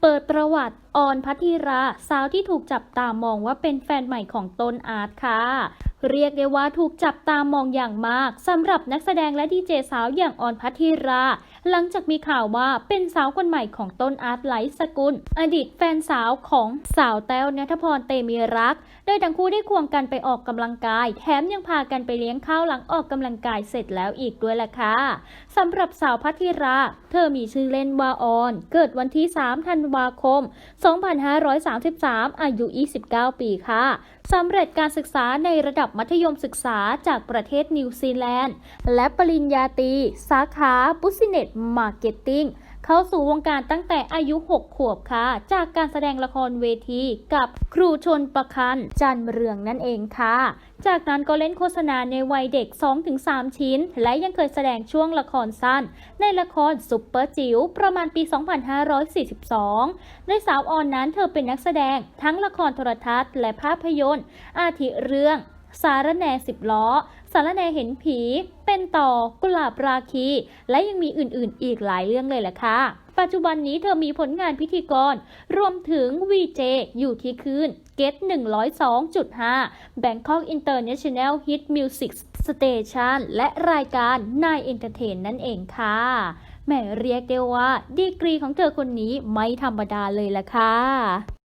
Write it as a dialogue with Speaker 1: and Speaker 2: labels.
Speaker 1: เปิดประวัติออนพัทธิรา สาวที่ถูกจับตามองว่าเป็นแฟนใหม่ของต้นอาร์ตค่ะ เรียกได้ว่าถูกจับตามองอย่างมากสำหรับนักแสดงและดีเจสาวอย่างออนพัทธิรา หลังจากมีข่าวว่าเป็นสาวคนใหม่ของต้นอาร์ตไลฟ์สกุล อดีตแฟนสาวของสาวแต้วนัทพรเตมีรัก โดยทั้งคู่ได้ควงกันไปออกกำลังกาย แถมยังพากันไปเลี้ยงข้าวหลังออกกำลังกายเสร็จแล้วอีกด้วยล่ะค่ะสำหรับสาวพัทธิรา เธอมีชื่อเล่นว่าออน เกิดวันที่ 3 ธันวาคม 2533 อายุ 29 ปีค่ะ สำเร็จการศึกษาในระดับมัธยมศึกษาจากประเทศนิวซีแลนด์ และปริญญาตรีสาขา Business Marketing เข้าสู่วงการตั้งแต่อายุ 6 ขวบค่ะ จากการแสดงละครเวทีกับครูชนประคันจันเรืองนั่นเองค่ะ จากนั้นก็เล่นโฆษณาในวัยเด็ก 2-3 ชิ้น และยังเคยแสดงช่วงละครสั้น ในละครซุปเปอร์จิ๋วประมาณปี 2542โดยสาวออนนั้นเธอเป็นนักแสดงทั้งละครโทรทัศน์และภาพยนตร์ อาทิเรื่อง สารแหนสิบล้อ สารแหนเห็นผี เป็นต่อ กุหลาบราคี และยังมีอื่นๆ อีกหลายเรื่องเลยแหละค่ะ ปัจจุบันนี้เธอมีผลงานพิธีกร รวมถึง VJ อยู่ที่คืน Get 102.5 Bangkok International Hit Music Station และรายการ Nine Entertain นั่นเองค่ะแหม่เรียกได้ว่า ดีกรีของเธอคนนี้ไม่ธรรมดาเลยล่ะค่ะ